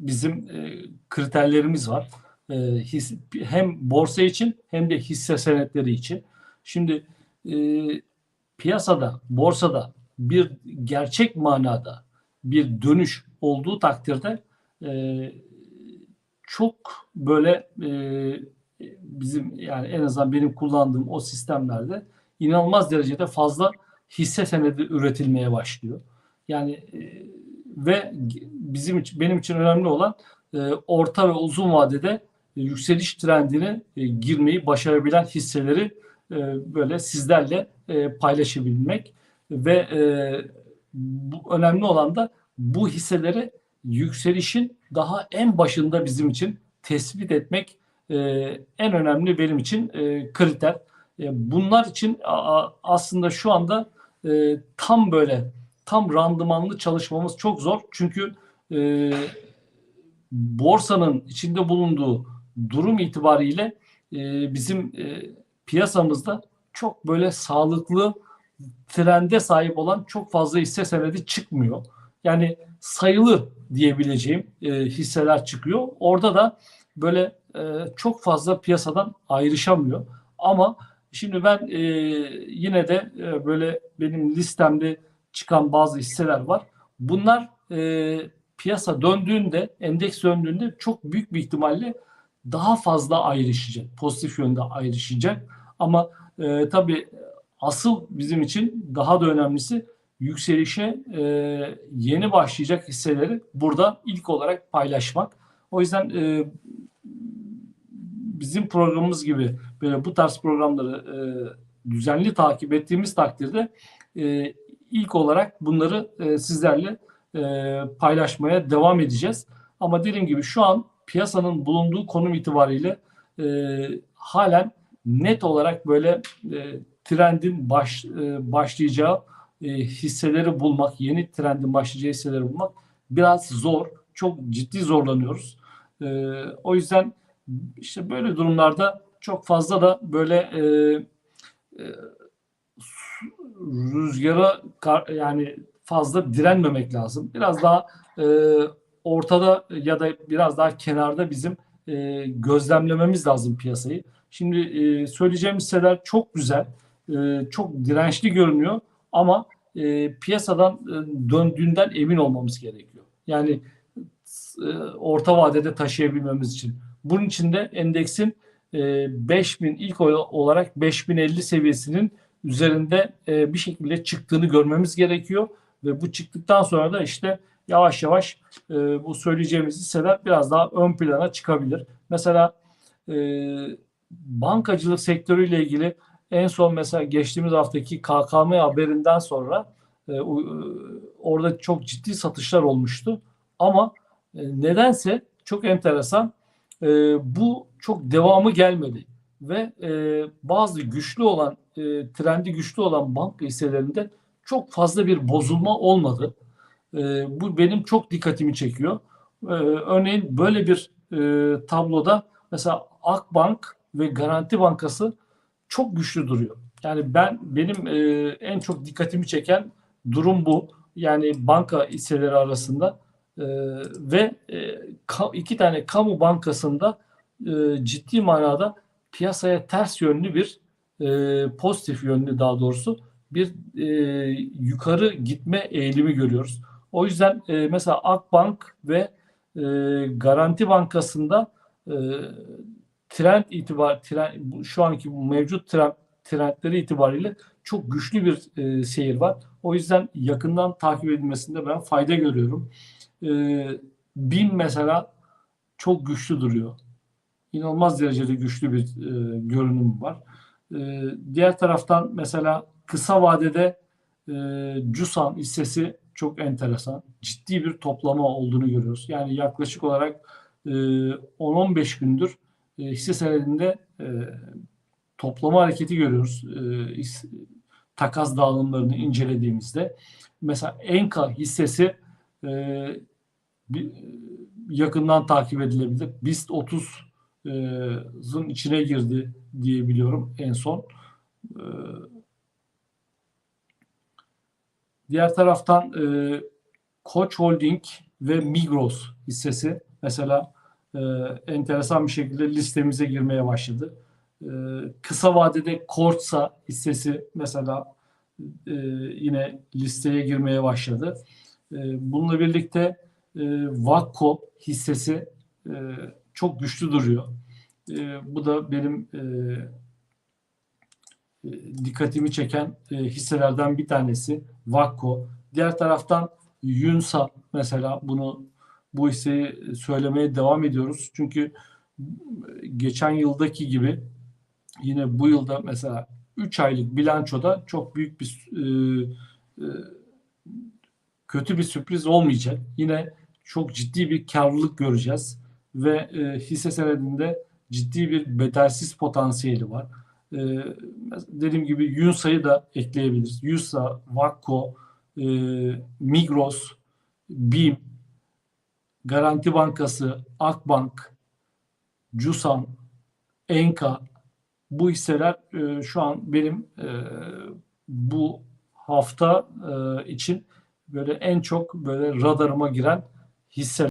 bizim e, kriterlerimiz var. E, his, hem borsa için hem de hisse senetleri için. Şimdi e, piyasada, borsada bir gerçek manada bir dönüş olduğu takdirde e, çok böyle bizim yani en azından benim kullandığım o sistemlerde inanılmaz derecede fazla hisse senedi üretilmeye başlıyor. Yani ve bizim için benim için önemli olan e, orta ve uzun vadede e, yükseliş trendine e, girmeyi başarabilen hisseleri e, böyle sizlerle e, paylaşabilmek ve e, bu önemli olan da bu hisseleri yükselişin daha en başında bizim için tespit etmek e, en önemli benim için e, kriter. E, bunlar için a, aslında şu anda e, tam böyle tam randımanlı çalışmamız çok zor. Çünkü e, borsanın içinde bulunduğu durum itibariyle e, bizim e, piyasamızda çok böyle sağlıklı trende sahip olan çok fazla hisse senedi çıkmıyor. Yani sayılı diyebileceğim e, hisseler çıkıyor. Orada da böyle e, çok fazla piyasadan ayrışamıyor. Ama şimdi ben e, yine de e, böyle benim listemde çıkan bazı hisseler var. Bunlar e, piyasa döndüğünde, endeks döndüğünde çok büyük bir ihtimalle daha fazla ayrışacak. Pozitif yönde ayrışacak. Ama e, tabii asıl bizim için daha da önemlisi yükselişe e, yeni başlayacak hisseleri burada ilk olarak paylaşmak. O yüzden e, bizim programımız gibi böyle bu tarz programları e, düzenli takip ettiğimiz takdirde e, ilk olarak bunları e, sizlerle e, paylaşmaya devam edeceğiz. Ama dediğim gibi şu an piyasanın bulunduğu konum itibariyle e, halen net olarak böyle e, trendin baş, e, başlayacağı e, hisseleri bulmak, yeni trendin başlayacağı hisseleri bulmak biraz zor. Çok ciddi zorlanıyoruz. E, o yüzden işte böyle durumlarda çok fazla da böyle e, e, rüzgara yani fazla direnmemek lazım. Biraz daha e, ortada ya da biraz daha kenarda bizim e, gözlemlememiz lazım piyasayı. Şimdi e, söyleyeceğim hisseler çok güzel, e, çok dirençli görünüyor ama e, piyasadan e, döndüğünden emin olmamız gerekiyor. Yani e, orta vadede taşıyabilmemiz için. Bunun için de endeksin e, 5000 ilk olarak 5050 seviyesinin üzerinde e, bir şekilde çıktığını görmemiz gerekiyor ve bu çıktıktan sonra da işte yavaş yavaş e, bu söyleyeceğimiz hisseler biraz daha ön plana çıkabilir. Mesela e, bankacılık sektörüyle ilgili en son mesela geçtiğimiz haftaki KKM haberinden sonra e, e, orada çok ciddi satışlar olmuştu. Ama e, nedense çok enteresan e, bu çok devamı gelmedi ve e, bazı güçlü olan e, trendi güçlü olan banka hisselerinde çok fazla bir bozulma olmadı. E, bu benim çok dikkatimi çekiyor. E, örneğin böyle bir e, tabloda mesela Akbank ve Garanti Bankası çok güçlü duruyor. Yani ben benim e, en çok dikkatimi çeken durum bu. Yani banka hisseleri arasında e, ve e, ka, iki tane kamu bankasında e, ciddi manada piyasaya ters yönlü bir e, pozitif yönlü daha doğrusu bir e, yukarı gitme eğilimi görüyoruz. O yüzden e, mesela Akbank ve e, Garanti Bankası'nda e, trend itibar trend, şu anki mevcut trend, trendleri itibariyle çok güçlü bir e, seyir var. O yüzden yakından takip edilmesinde ben fayda görüyorum. E, BİM mesela çok güçlü duruyor. İnanılmaz derecede güçlü bir e, görünüm var. E, diğer taraftan mesela kısa vadede e, CUSAN hissesi çok enteresan. Ciddi bir toplama olduğunu görüyoruz. Yani yaklaşık olarak e, 10-15 gündür e, hisse senedinde e, toplama hareketi görüyoruz. E, takas dağılımlarını incelediğimizde. Mesela Enka hissesi e, bir, yakından takip edilebilir. BIST 30'ın içine girdi diye biliyorum en son. Diğer taraftan Koç Holding ve Migros hissesi mesela e, enteresan bir şekilde listemize girmeye başladı. E, kısa vadede Kortsa hissesi mesela e, yine listeye girmeye başladı. E, bununla birlikte e, Vakko hissesi e, çok güçlü duruyor. E, bu da benim e, e, dikkatimi çeken e, hisselerden bir tanesi Vakko. Diğer taraftan Yunsa mesela bunu bu hisseyi söylemeye devam ediyoruz. Çünkü geçen yıldaki gibi yine bu yılda mesela 3 aylık bilançoda çok büyük bir e, e, kötü bir sürpriz olmayacak. Yine çok ciddi bir karlılık göreceğiz ve e, hisse senedinde ciddi bir bedelsiz potansiyeli var. E, dediğim gibi Yunsa'yı da ekleyebiliriz. Yunsa, Vakko, e, Migros, BİM, Garanti Bankası, Akbank, Cusan, Enka bu hisseler e, şu an benim e, bu hafta e, için böyle en çok böyle radarıma giren hisseler.